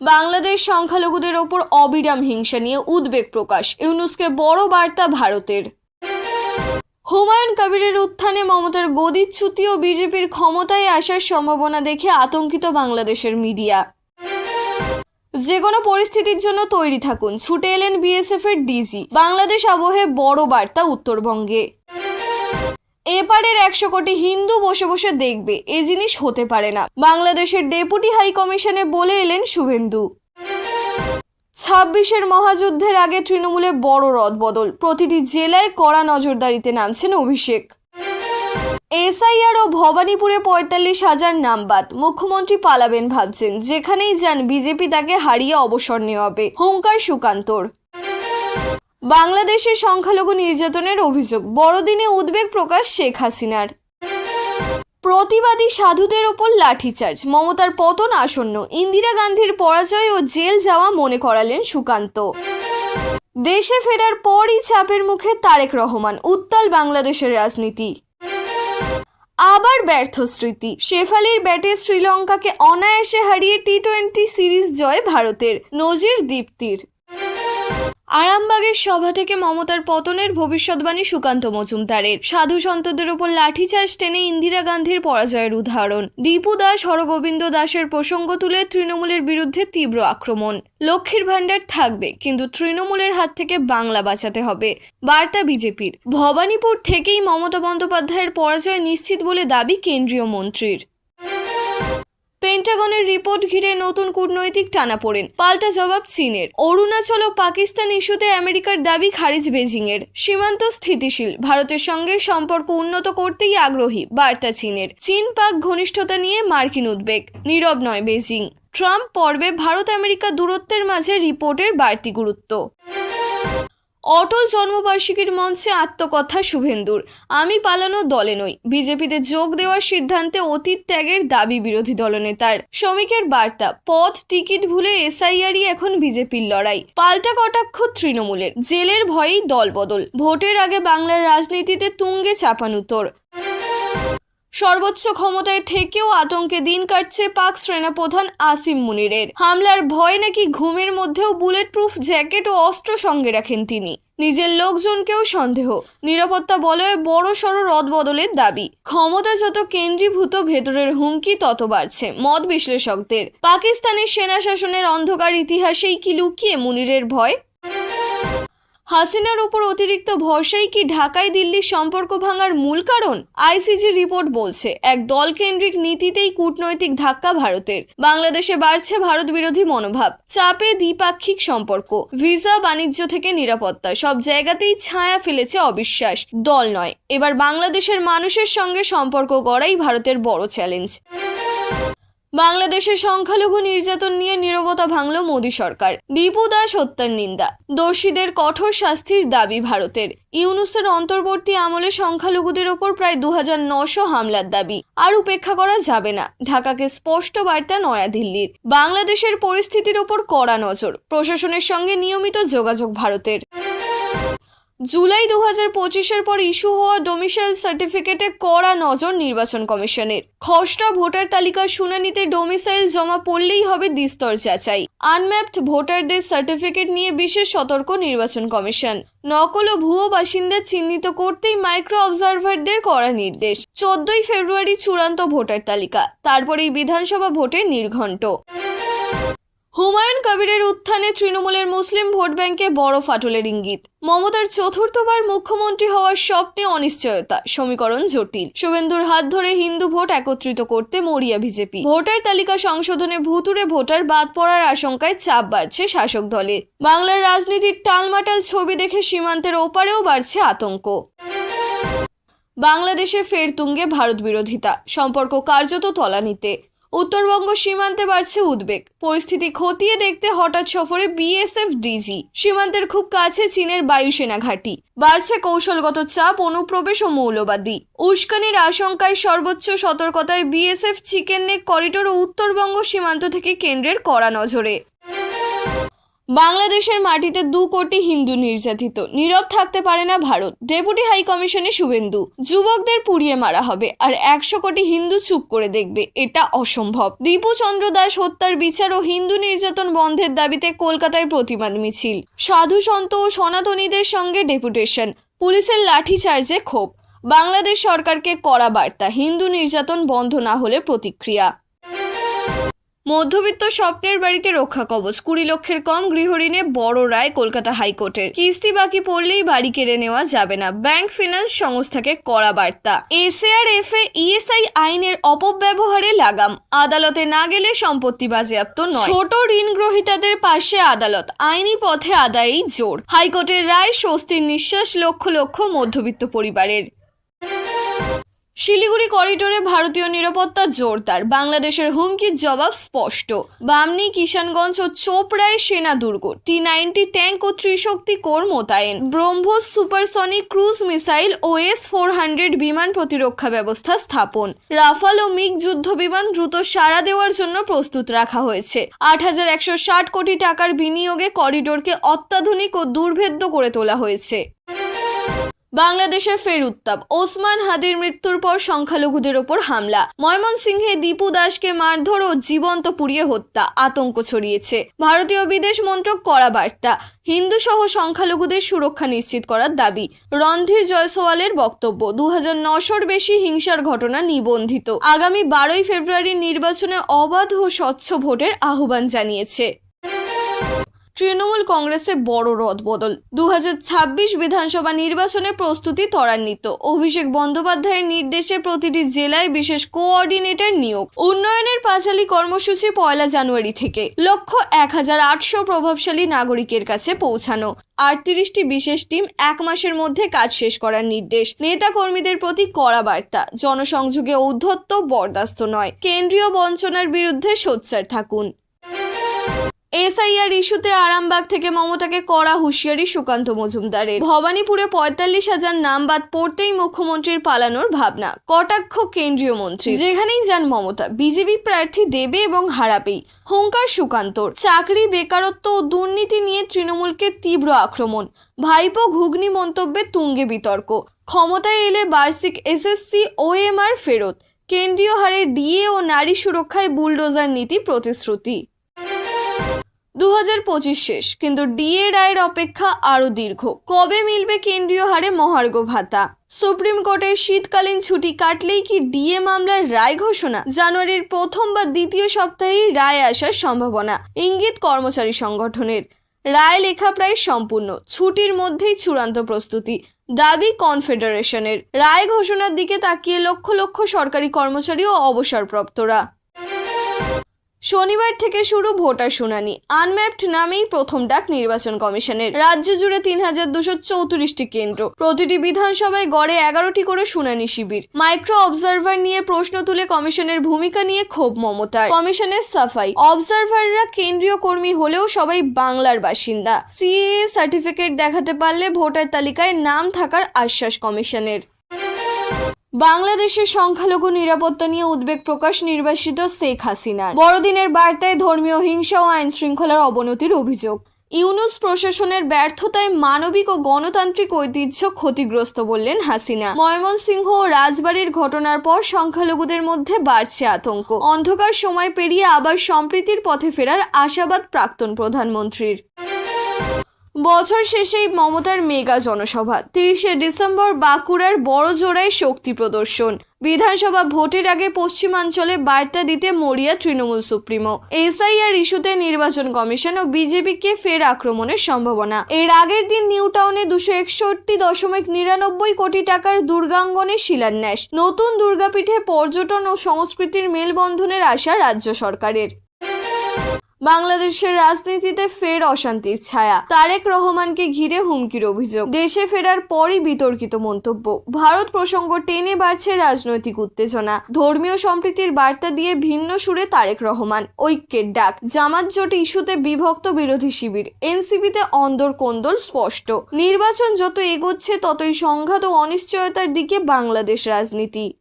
বাংলাদেশ সংখ্যালঘুদের ওপর অবিরাম হিংসা নিয়ে উদ্বেগ প্রকাশ। ইউনুসকে বড় বার্তা ভারতের। হুমায়ুন কবিরের উত্থানে মমতার গদিচ্যুতি ও বিজেপির ক্ষমতায় আসার সম্ভাবনা দেখে আতঙ্কিত বাংলাদেশের মিডিয়া। যে কোনো পরিস্থিতির জন্য তৈরি থাকুন। ছুটে এলেন বিএসএফ এর ডিজি। বাংলাদেশ আবহে বড় বার্তা উত্তরবঙ্গে। এপারের একশো কোটি হিন্দু বসে বসে দেখবে, এ জিনিস হতে পারে না। বাংলাদেশের ডেপুটি হাই কমিশনে বলে এলেন শুভেন্দু। ছাব্বিশের মহাযুদ্ধের আগে তৃণমূলে বড় রদবদল, প্রতিটি জেলায় কড়া নজরদারিতে নামছেন অভিষেক। এসআইআর ও ভবানীপুরে পঁয়তাল্লিশ হাজার নাম বাদ, মুখ্যমন্ত্রী পালাবেন ভাবছেন, যেখানেই যান বিজেপি তাকে হারিয়ে অবসর নেওয়াবে হুঙ্কার সুকান্তর। বাংলাদেশে সংখ্যালঘু নির্যাতনের অভিযোগ। বড়দিনে উদ্বেগ প্রকাশ শেখ হাসিনার। প্রতিবাদী সাধুদের ওপর লাঠিচার্জ, মমতার পতন আসন্ন। ইন্দিরা গান্ধীর পরাজয় ও জেল যাওয়া মনে করালেন সুকান্ত। দেশে ফেরার পরই চাপের মুখে তারেক রহমান, উত্তাল বাংলাদেশের রাজনীতি। আবার ব্যর্থ স্মৃতি শেফালির ব্যাটে শ্রীলঙ্কাকে অনায়াসে হারিয়ে টি টোয়েন্টি সিরিজ জয় ভারতের, নজির দীপ্তির। আরামবাগের সভা থেকে মমতার পতনের ভবিষ্যৎবাণী সুকান্ত মজুমদারের। সাধু সন্তদের উপর লাঠিচার্জ টেনে ইন্দিরা গান্ধীর পরাজয়ের উদাহরণ। দীপু দাস, হরগোবিন্দ দাসের প্রসঙ্গ তুলে তৃণমূলের বিরুদ্ধে তীব্র আক্রমণ। লক্ষ্মীর ভাণ্ডার থাকবে, কিন্তু তৃণমূলের হাত থেকে বাংলা বাঁচাতে হবে। বার্তা বিজেপির। ভবানীপুর থেকেই মমতা বন্দ্যোপাধ্যায়ের পরাজয় নিশ্চিত বলে দাবি কেন্দ্রীয় মন্ত্রীর। পেন্টাগনের রিপোর্ট ঘিরে নতুন কূটনৈতিক টানাপোড়েন পাল্টা জবাব চীনের। অরুণাচল ও পাকিস্তান ইস্যুতে আমেরিকার দাবি খারিজ বেজিংয়ের সীমান্ত স্থিতিশীল। ভারতের সঙ্গে সম্পর্ক উন্নত করতেই আগ্রহী বার্তা চীনের। চীন পাক ঘনিষ্ঠতা নিয়ে মার্কিন উদ্বেগ। নীরব নয় বেজিং ট্রাম্প পর্বে ভারত আমেরিকা দূরত্বের মাঝে রিপোর্টের বাড়তি গুরুত্ব। অটল জন্মবার্ষিকীর মঞ্চে আত্মকথা শুভেন্দুর। আমি পালানো দলে নই। বিজেপিতে যোগ দেওয়ার সিদ্ধান্তে অতীত ত্যাগের দাবি বিরোধী দলনেতার। শ্রমিকের বার্তা, পথ টিকিট ভুলে এসআইআরই এখন বিজেপির লড়াই। পাল্টা কটাক্ষ তৃণমূলের। জেলের ভয়েই দল বদল। ভোটের আগে বাংলার রাজনীতিতে তুঙ্গে চাপানুতর সর্বোচ্চ ক্ষমতায় থেকেও আতঙ্কে দিন কাটছে পাক সেনাপ্রধান আসিম মুনিরের। হামলার ভয় নাকি ঘুমের মধ্যেও বুলেট প্রুফ জ্যাকেট ও অস্ত্র সঙ্গে রাখেন তিনি। নিজের লোকজনকেও সন্দেহ। নিরাপত্তা বলয়ে বড় সড় রদবদলের দাবি। ক্ষমতা যত কেন্দ্রীভূত, ভেতরের হুমকি তত বাড়ছে, মত বিশ্লেষকদের। পাকিস্তানের সেনা শাসনের অন্ধকার ইতিহাসেই কি লুকিয়ে মুনিরের ভয়? হাসিনার উপর অতিরিক্ত ভরসাই কি ঢাকায় দিল্লির সম্পর্ক ভাঙার মূল কারণ? আইসিজি রিপোর্ট বলছে, এক দলকেন্দ্রিক নীতিতেই কূটনৈতিক ধাক্কা ভারতের। বাংলাদেশে বাড়ছে ভারত বিরোধী মনোভাব, চাপে দ্বিপাক্ষিক সম্পর্ক, ভিসা বাণিজ্য থেকে নিরাপত্তা, সব জায়গাতেই ছায়া ফেলেছে অবিশ্বাস। দল নয়, এবার বাংলাদেশের মানুষের সঙ্গে সম্পর্ক গড়াই ভারতের বড় চ্যালেঞ্জ বাংলাদেশে সংখ্যালঘু নির্যাতন নিয়ে নীরবতা ভাঙল মোদী সরকার। দীপু দাস হত্যার নিন্দা। দোষীদের কঠোর শাস্তির দাবি ভারতের। ইউনুসের অন্তর্বর্তী আমলে সংখ্যালঘুদের ওপর প্রায় দু হামলার দাবি। আর উপেক্ষা করা যাবে না। ঢাকাকে স্পষ্ট বার্তা নয়াদিল্লির। বাংলাদেশের পরিস্থিতির ওপর কড়া নজর। প্রশাসনের সঙ্গে নিয়মিত যোগাযোগ ভারতের। জুলাই দু হাজার পঁচিশের পর ইস্যু হওয়া ডোমিসাইল সার্টিফিকেটে কড়া নজর নির্বাচন কমিশনের। খসড়া ভোটার তালিকার শুনানিতে ডোমিসাইল জমা পড়লেই হবে দ্বিস্তর যাচাই। আনম্যাপড ভোটারদের সার্টিফিকেট নিয়ে বিশেষ সতর্ক নির্বাচন কমিশন। নকল ও ভুয়ো বাসিন্দা চিহ্নিত করতেই মাইক্রো অবজারভারদের করা নির্দেশ। চোদ্দই ফেব্রুয়ারি চূড়ান্ত ভোটার তালিকা। তারপরেই বিধানসভা ভোটে নির্ঘণ্ট। হুমায়ুন কবিরের উত্থানে তৃণমূলের মুসলিম ভোট ব্যাংকে বড় ফাটলের ইঙ্গিত। মমতার চতুর্থবার মুখ্যমন্ত্রী হওয়ার স্বপ্নে অনিশ্চয়তা, সমীকরণ জটিল। শুভেন্দুর হাত ধরে হিন্দু ভোট একত্রিত করতে মরিয়া বিজেপি। ভোটার তালিকা সংশোধনে ভুতুরে ভোটার বাদ পড়ার আশঙ্কায় চাপ বাড়ছে শাসক দলে। বাংলার রাজনীতির টালমাটাল ছবি দেখে সীমান্তের ওপারেও বাড়ছে আতঙ্ক। বাংলাদেশে ফের তুঙ্গে ভারত বিরোধিতা। সম্পর্ক কার্যত তলানিতে। উত্তরবঙ্গ সীমান্তে বাড়ছে উদ্বেগ। পরিস্থিতি খতিয়ে দেখতে হঠাৎ সফরে বিএসএফ ডিজি। সীমান্তের খুব কাছে চীনের বায়ুসেনা ঘাঁটি। বাড়ছে কৌশলগত চাপ, অনুপ্রবেশ ও মৌলবাদী। উস্কানির আশঙ্কায় সর্বোচ্চ সতর্কতায় বিএসএফ চিকেন নেক করিডোর ও উত্তরবঙ্গ সীমান্ত থেকে কেন্দ্রের কড়া নজরে। বাংলাদেশের মাটিতে দু কোটি হিন্দু নির্যাতিত। নীরব থাকতে পারে না ভারত। ডেপুটি হাই কমিশনে শুভেন্দু, যুবকদের পুড়িয়ে মারা হবে আর একশো কোটি হিন্দু চুপ করে দেখবে। এটা অসম্ভব। দীপু চন্দ্র দাস হত্যার বিচার ও হিন্দু নির্যাতন বন্ধের দাবিতে কলকাতায় প্রতিবাদ মিছিল। সাধু সন্ত ও সনাতনীদের সঙ্গে ডেপুটেশন, পুলিশের লাঠিচার্জে ক্ষোভ। বাংলাদেশ সরকারকে কড়া বার্তা, হিন্দু নির্যাতন বন্ধ না হলে প্রতিক্রিয়া। মধ্যবিত্ত স্বপ্নের বাড়িতে রক্ষা কবচ। কুড়ি লক্ষের কম গৃহঋণে বড় রায় কলকাতা হাইকোর্টের। কিস্তি বাকি পড়লেই বাড়ি কেড়ে নেওয়া যাবে না। ব্যাংক ফিনান্স সংস্থাকে কড়া বার্তা। এসএআর এফ এ ইএসআই আইনের অপব্যবহারে লাগাম। আদালতে না গেলে সম্পত্তি বাজেয়াপ্ত নয়। ছোট ঋণ গ্রহীতাদের পাশে আদালত। আইনি পথে আদায়েই জোর। হাইকোর্টের রায় স্বস্তির নিঃশ্বাস লক্ষ লক্ষ মধ্যবিত্ত পরিবারের। শিলিগুড়ি করিডোরে ভারতীয় নিরাপত্তা জোরদার। বাংলাদেশের হুমকির জবাব স্পষ্ট। বামনি কিষানগঞ্জ ও চোপড়ায় সেনা দুর্গ। টি নাইনটি ট্যাঙ্ক ও ত্রিশক্তি কোর মোতায়েন। ব্রহ্মোস সুপারসনিক ক্রুজ মিসাইল ও এস ফোর হান্ড্রেড বিমান প্রতিরক্ষা ব্যবস্থা স্থাপন। রাফাল ও মিগ যুদ্ধ বিমান দ্রুত সাড়া দেওয়ার জন্য প্রস্তুত রাখা হয়েছে। আট হাজার একশো ষাট কোটি টাকার বিনিয়োগে করিডোরকে অত্যাধুনিক ও দুর্ভেদ্য করে তোলা হয়েছে। বাংলাদেশে ফের উত্তাপ। ওসমান হাদির মৃত্যুর পর সংখ্যালঘুদের ওপর হামলা। ময়মনসিংহে দীপু দাসকে মারধর ও জীবন্ত পুড়িয়ে হত্যা, আতঙ্ক ছড়িয়েছে। ভারতীয় বিদেশ মন্ত্রক করা বার্তা। হিন্দু সহ সংখ্যালঘুদের সুরক্ষা নিশ্চিত করার দাবি। রণধীর জয়সওয়ালের বক্তব্য দু হাজার নশোর বেশি হিংসার ঘটনা নিবন্ধিত। আগামী বারোই ফেব্রুয়ারি নির্বাচনে অবাধ ও স্বচ্ছ ভোটের আহ্বান জানিয়েছে। তৃণমূল কংগ্রেসে বড় রদবদল। দু হাজার ছাব্বিশ বিধানসভা নির্বাচনে প্রস্তুতি ত্বরান্বিত। অভিষেক বন্দ্যোপাধ্যায়ের নির্দেশে প্রতিটি জেলায় বিশেষ কোঅর্ডিনেটর নিয়োগ। উন্নয়নের পাঁচালী কর্মসূচি পয়লা জানুয়ারি থেকে। লক্ষ্য এক হাজার আটশো প্রভাবশালী নাগরিকের কাছে পৌঁছানো। আটত্রিশটি বিশেষ টিম এক মাসের মধ্যে কাজ শেষ করার নির্দেশ। নেতা কর্মীদের প্রতি কড়া বার্তা। জনসংযোগে ঔদ্ধত্য বরদাস্ত নয়। কেন্দ্রীয় বঞ্চনার বিরুদ্ধে সোচ্চার থাকুন। এসআইআর ইস্যুতে আরামবাগ থেকে মমতাকে কড়া হুঁশিয়ারি সুকান্ত মজুমদারের। ভবানীপুরে পঁয়তাল্লিশ হাজার নাম বাদ পড়তেই মুখ্যমন্ত্রীর পালানোর ভাবনা, কটাক্ষ কেন্দ্রীয় মন্ত্রী যেখানেই যান মমতা, বিজেপি প্রার্থী দেবে এবং হারাবেই। হুঙ্কার সুকান্তর। চাকরি, বেকারত্ব ও দুর্নীতি নিয়ে তৃণমূলকে তীব্র আক্রমণ। ভাইপো ঘুগনি মন্তব্যে তুঙ্গে বিতর্ক। ক্ষমতায় এলে বার্ষিক এসএসসি, ওএমআর ফেরত। কেন্দ্রীয় হারে ডিএ ও নারী সুরক্ষায় বুলডোজার নীতি প্রতিশ্রুতি। দু হাজার পঁচিশ শেষ, কিন্তু ডিএ রায়ের অপেক্ষা আরও দীর্ঘ। কবে মিলবে কেন্দ্রীয় হারে মহার্ঘ ভাতা? সুপ্রিম কোর্টের শীতকালীন ছুটি কাটলেই কি ডিএ মামলার রায় ঘোষণা? জানুয়ারির প্রথম বা দ্বিতীয় সপ্তাহেই রায় আসার সম্ভাবনা। ইঙ্গিত কর্মচারী সংগঠনের। রায় লেখা প্রায় সম্পূর্ণ। ছুটির মধ্যেই চূড়ান্ত প্রস্তুতি। দাবি কনফেডারেশনের। রায় ঘোষণার দিকে তাকিয়ে লক্ষ লক্ষ সরকারি কর্মচারী ও অবসরপ্রাপ্তরা। শনিবার থেকে শুরু ভোটার শুনানি। আনম্যাপড নামেই প্রথম ডাক নির্বাচন কমিশনের। রাজ্য জুড়ে তিন হাজার দুশো চৌত্রিশটি কেন্দ্র। প্রতিটি বিধানসভায় গড়ে এগারোটি করে শুনানি শিবির। মাইক্রো অবজারভার নিয়ে প্রশ্ন তুলে কমিশনের ভূমিকা নিয়ে ক্ষোভ মমতার। কমিশনের সাফাই। অবজারভাররা কেন্দ্রীয় কর্মী হলেও সবাই বাংলার বাসিন্দা। সিএএ সার্টিফিকেট দেখাতে পারলে ভোটার তালিকায় নাম থাকার আশ্বাস কমিশনের। বাংলাদেশের সংখ্যালঘু নিরাপত্তা নিয়ে উদ্বেগ প্রকাশ নির্বাসিত শেখ হাসিনার। বড়দিনের বার্তায় ধর্মীয় হিংসা ও আইন শৃঙ্খলার অবনতির অভিযোগ। ইউনুস প্রশাসনের ব্যর্থতায় মানবিক ও গণতান্ত্রিক ঐতিহ্য ক্ষতিগ্রস্ত বললেন হাসিনা। ময়মনসিংহ ও রাজবাড়ির ঘটনার পর সংখ্যালঘুদের মধ্যে বাড়ছে আতঙ্ক। অন্ধকার সময় পেরিয়ে আবার সম্প্রীতির পথে ফেরার আশাবাদ প্রাক্তন প্রধানমন্ত্রীর। বছর শেষেই মমতার মেগা জনসভা, তিরিশে ডিসেম্বর বাঁকুড়ার বড় জোড়ায় শক্তি প্রদর্শন। বিধানসভা ভোটের আগে পশ্চিমাঞ্চলে বার্তা দিতে মরিয়া তৃণমূল সুপ্রিমো। এসআইআর ইস্যুতে নির্বাচন কমিশন ও বিজেপিকে ফের আক্রমণের সম্ভাবনা। এর আগের দিন নিউ টাউনে দুশো একষট্টি দশমিক নিরানব্বই কোটি টাকার দুর্গাঙ্গনে শিলান্যাস। নতুন দুর্গাপীঠে পর্যটন ও সংস্কৃতির মেলবন্ধনের আশা রাজ্য সরকারের। বাংলাদেশের রাজনীতিতে ফের অশান্তির ছায়া। তারেক রহমানকে ঘিরে হুমকির অভিযোগ। দেশে ফেরার পরই বিতর্কিত মন্তব্য। ভারত প্রসঙ্গ টেনে বাড়ছে রাজনৈতিক উত্তেজনা। ধর্মীয় সম্প্রীতির বার্তা দিয়ে ভিন্ন সুরে তারেক রহমান, ঐক্যের ডাক। জামাত জোট ইস্যুতে বিভক্ত বিরোধী শিবির। এনসিপিতে অন্দর কোন্দল স্পষ্ট। নির্বাচন যত এগোচ্ছে, ততই সংঘাত ও অনিশ্চয়তার দিকে বাংলাদেশ রাজনীতি।